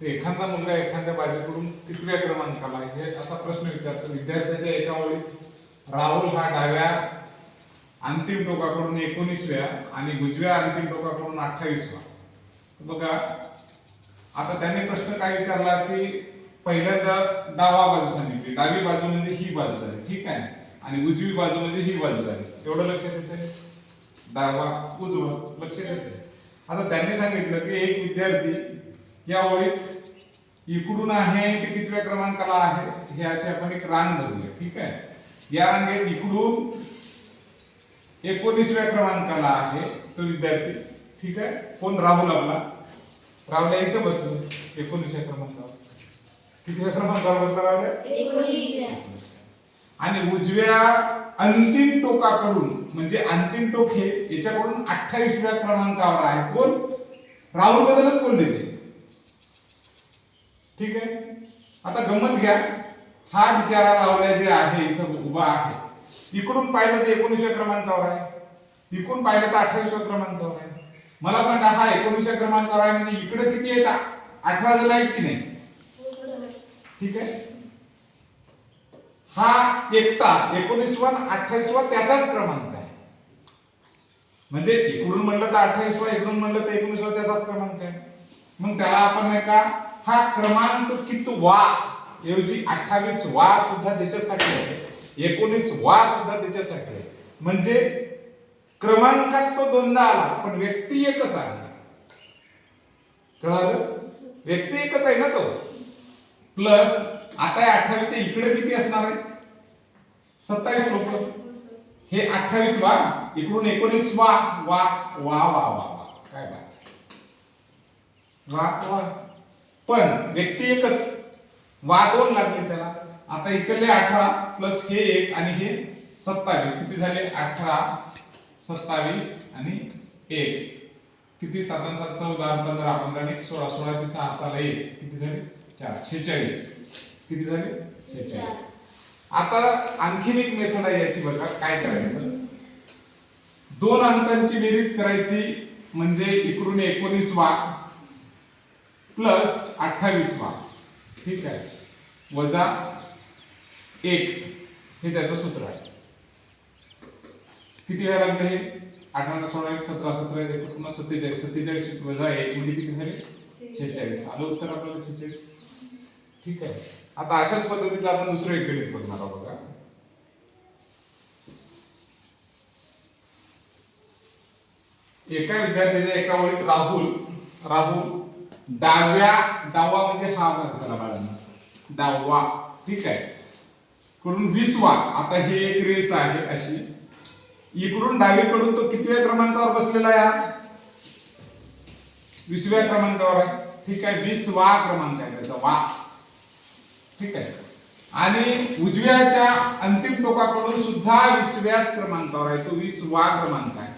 एखादा मुलगा एखाद्या बाजूकडून कितव्या क्रमांकाला आहे हे असा प्रश्न विचारतो. विद्यार्थ्याच्या एका ओळीत राहुल हा डाव्या अंतिम टोकाकडून एकोणीसव्या आणि उजव्या अंतिम टोकाकडून अठ्ठावीसवा. बघा आता त्यांनी प्रश्न काय विचारला की पहिल्यांदा डावा बाजू सांगितली. डावी बाजू म्हणजे ही बाजू झाली. ठीक आहे. आणि उजवी बाजू म्हणजे ही बाजू झाली. एवढं लक्षात येते डावा उजवा लक्षात येते आता त्यांनी सांगितलं की एक विद्यार्थी या ओळीत इकडून आहे ते कितव्या क्रमांकाला आहे हे असे आपण एक रांग धरूया ठीक आहे? या रांगेत इकडून एकोणीसव्या क्रमांकाला आहे तो विद्यार्थी ठीक आहे? कोण राहुल आपला राहुल या इथं बसलो एकोणीसव्या क्रमांकावर. कितव्या क्रमांकावर बसला राहुल? आणि उजव्या अंतिम टोकाकडून म्हणजे अंतिम टोक हे याच्याकडून अठ्ठावीसव्या क्रमांकावर आहे. कोण? राहुल बद्दलच बोलले ते. ठीक आहे? आता गमत घ्या. हा बिचारा लावल्या जे आहे इथं उभा आहे. इकडून पाहिलं तर एकोणीसव्या क्रमांकावर आहे. इकडून पाहिलं तर अठ्ठावीसव्या क्रमांकावर आहे. मला सांगा हा एकोणीसव्या क्रमांकावर आहे म्हणजे इकडे किती येतात? अठरा जण आहेत की नाही? ठीक आहे? हा एकता एकोणीसवा अठ्ठावीसवा त्याचाच क्रमांक आहे. म्हणजे इकडून म्हणलं तर अठ्ठावीसवा इकडून म्हणलं तर एकोणीसवा त्याचाच क्रमांक आहे. मग त्याला आपण नाही का हा क्रमांक किती वा ऐवजी अठ्ठावीस वा सुद्धा त्याच्यासाठी आहे. एकोणीस वा सुद्धा त्याच्यासाठी आहे. म्हणजे क्रमांकात तो दोनदा आला पण व्यक्ती एकच आहे. कळालं? व्यक्ती एकच आहे ना तो. प्लस आता या अठ्ठावीसच्या इकडे किती असणार आहे सत्तावीस लोक. हे अठ्ठावीस वा इकडून एकोणीस वा वा वा वा वा वा. काय बात वा वा. पण व्यक्ती एकच. वा दोन लागले त्याला. आता इकडले अठरा प्लस हे एक आणि हे सत्तावीस. किती झाले? अठरा सत्तावीस आणि एक. किती? साधारण सात चौदा पंधरा पंधरा. एक सोळा सोळाशे सहा एक. किती झाले? चार. शेचाळीस किती झाले? आता आणखीन एक मेथड आहे याची बघा काय करायचं? दोन अंकांची बेरीज करायची म्हणजे इकडून एकोणीस वा प्लस अठ्ठावीस वा. ठीक आहे. वजा एक. हे त्याचं सूत्र आहे. किती वेळा लागले हे? अठरा सोळा एक सतरा सतरा एक पुन्हा सत्तेचाळीस. सत्तेचाळीस वजा एक म्हणजे किती झाले? शेहेचाळीस आलं उत्तर आपल्याला शेहेचाळीस ठीक आहे. आता अशाच पद्धतीचं आपण दुसरं इकडे बघणार आहोत बघा. एका विद्यार्थ्याच्या एका ओळीत राहुल राहुल डाव्या डावा म्हणजे हा भाग झाला बाळांनो डावा. ठीक आहे. कडून वीसवा आता हे एक रेस आहे अशी. इकडून डावीकडून तो कितव्या क्रमांकावर बसलेला आहे विसव्या क्रमांकावर आहे. ठीक आहे वीसवा क्रमांक आहे त्याचा. वा. ठीक आहे. आणि उजव्याच्या अंतिम टोकाकडून सुद्धा वीसव्याच क्रमांकावर आहे. तो वीस वा क्रमांक आहे.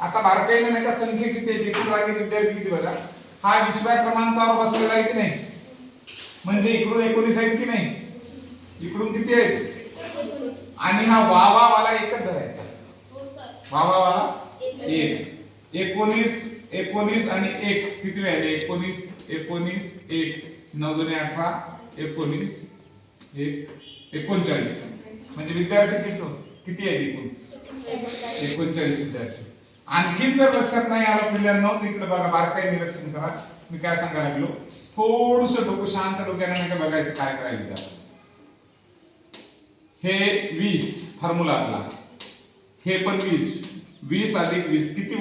आता बारकाईने नाही का संख्या किती आहे? एकूण रागे विद्यार्थी किती बघा? हा वीसव्या क्रमांकावर बसलेला आहे की नाही? म्हणजे इकडून एकोणीस आहेत की नाही? इकडून किती आहेत? आणि हा वावा वाला एकच धरायचा वावा वाला एक. एकोणीस एकोणीस आणि एक. किती वेळ एकोणीस एकोणीस एक. नऊ दोन अठरा एकोणीस. एक एकोणचाळीस. म्हणजे विद्यार्थी किती? किती आहेत एकूण? एकोणचाळीस विद्यार्थी. आणखीन जर लक्षात नाही आलं मुलांना तिकडे बघा बारकाई निरीक्षण करा. मी काय सांगायला लागलो? थोडस डोकं शांत डोक्याने नाही का बघायचं काय करायचं त्याला हे वीस फॉर्म्युला आपला हे पण वीस. वीस अधिक वीस किती?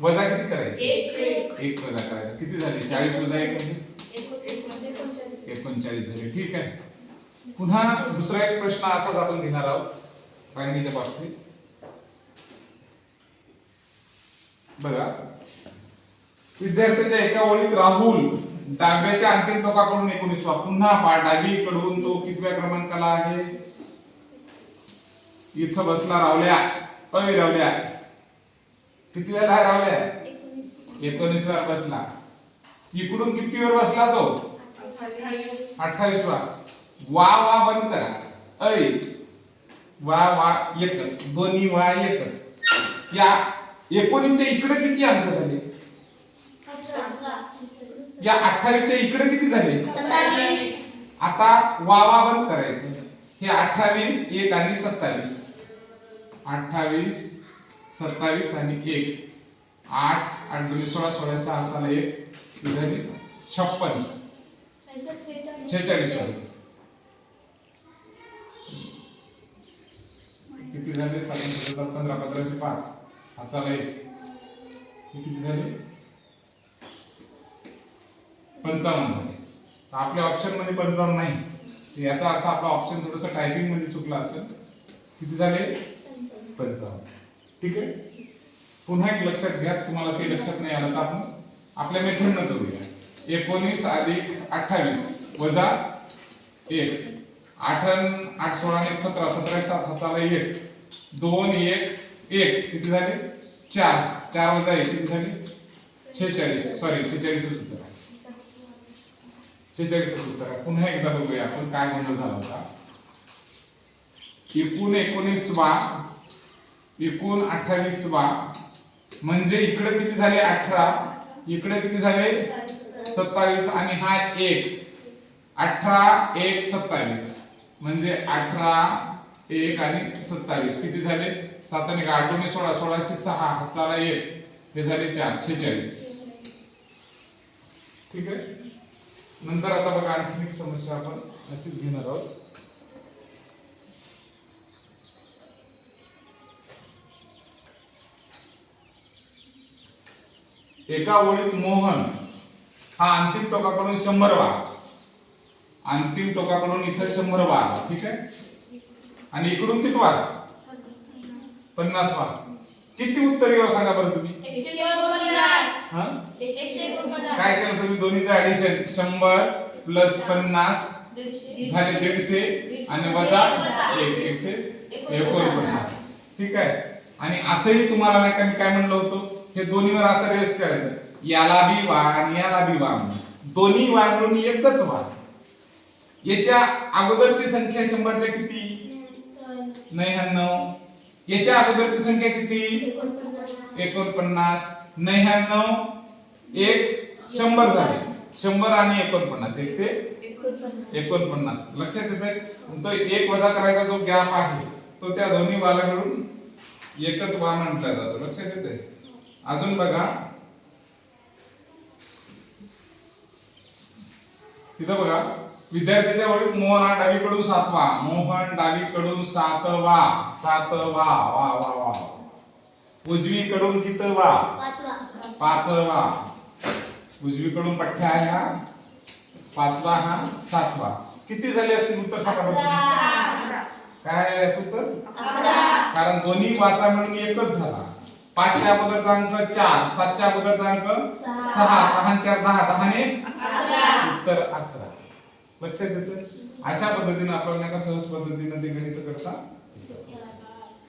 वजा किती करायचे? एक. वजा करायचं. किती झाले? चाळीस वजा एक एकोणचाळीस झाले. ठीक आहे. पुन्हा दुसरा एक प्रश्न असाच आपण घेणार आहोत. रांगीच्या बाबतीत. बघा. विद्यार्थ्याच्या एका ओळीत राहुल डाव्याच्या अंतिम टोकाकडून एकोणीसवा पुन्हा पा डावीकडून तो कितव्या क्रमांकाला आहे. इथं बसला रावल्या. अय रावल्या. किती वेळा रावल्या? एकोणीस. वर बसला इकडून किती वर बसला तो? अठ्ठावीस वा. वा वा बंद करा. ऐ वा वा एकच. दोन्ही वा एकच. या एकोणीसच्या इकडे किती अंक झाले? या अठ्ठावीसच्या इकडे किती झाले? आता वावा बंद करायचं. हे अठ्ठावीस एक आणि सत्तावीस. अठ्ठावीस सत्तावीस आणि एक. आठ आठ दोन्ही सोळा सोळा सहा साला एक. झाली छप्पन. छेचाळीस वाले किती झाले? सात पंधरा पंधराशे पाच. हाताला एक. किती झाले? पंचावन्न झाले. आपल्या ऑप्शनमध्ये पंचावन्न नाही. याचा अर्थ आपला ऑप्शन थोडस टायपिंगमध्ये चुकला असेल. किती झाले? पंचावन्न. ठीक आहे? पुन्हा एक लक्षात घ्या. तुम्हाला ते लक्षात नाही आलं तर आपण आपल्या मेथडनं करूया. एकोणीस अधिक अठ्ठावीस वजा एक. आठ आठ सोळा आणि एक सतरा. सतरा एक सात हाताला एक. दोन एक एक. किती झाले? चार. चार वजा एक किती झाले? छेचाळीस सॉरी छेचाळीस उत्तर आहे. उत्तर आहे. पुन्हा एकदा बघूया आपण काय गोंधळ झाला होता. एकूण एकोणीस वा एकूण अठ्ठावीस वा म्हणजे इकडे किती झाले? अठरा. इकडे किती झाले? सत्तावीस आणि हा एक. अठरा एक सत्तावीस. म्हणजे अठरा एक आणि सत्तावीस. किती झाले? सात आणि आठ दोन्ही सोळा सोळाशे सहा. हाताला एक. हे झाले चार. छेचाळीस ठीक आहे? नंतर आता बघा आणखी एक समस्या आपण अशीच घेणार आहोत. एका ओळीत मोहन. हा अंतिम टोकाकडून शंभर वा अंतिम टोकाकडून इथं शंभर वार ठीक आहे? आणि इकडून किती वार पन्नास वार किती उत्तर येऊ सांगा बरं तुम्ही? काय केलं तुम्ही? दोन्हीचं ऍडिशन शंभर प्लस पन्नास झाले दीडशे आणि वजा एक एकशे एकोणपन्नास. ठीक आहे? आणि असंही तुम्हाला नाही का मी काय म्हणलं होतो? हे दोन्हीवर असं रेस्ट करायचं. याला बी वा याला बी वाण दोन्ही वार एकच वार याच्या अगोदरची संख्या शंभरच्या किती? नव्याण्णव याच्या अगोदरची संख्या किती? एकोणपन्नास. नव्याण्णव एक शंभर झाले. शंभर आणि एकोणपन्नास. एकशे एकोणपन्नास. लक्षात येते तो एक वजा करायचा जो गॅप आहे तो त्या दोन्ही बालाकडून एकच वार म्हटला जातो. लक्षात येते अजून बघा. तिथं बघा विद्यार्थ्याच्या वडील मोहन हा डावीकडून सातवा मोहन डावीकडून सातवा सातवा वा वा वा. उजवीकडून कितवा? पाचवा. उजवीकडून पठ्ठ्या आहे हा. पाचवा हा सातवा. किती झाले असतील उत्तर सांगा. काय आहे याचं उत्तर? कारण दोन्ही पाचा मिळून एकच झाला. पाचच्या अगोदरचा अंक चार सातच्या अगोदरचा अंक सहा. सहा चार दहा दहाने उत्तर अकरा. लक्षात येतं? अशा पद्धतीने आपण नाही का सहज पद्धतीने ते गणित करता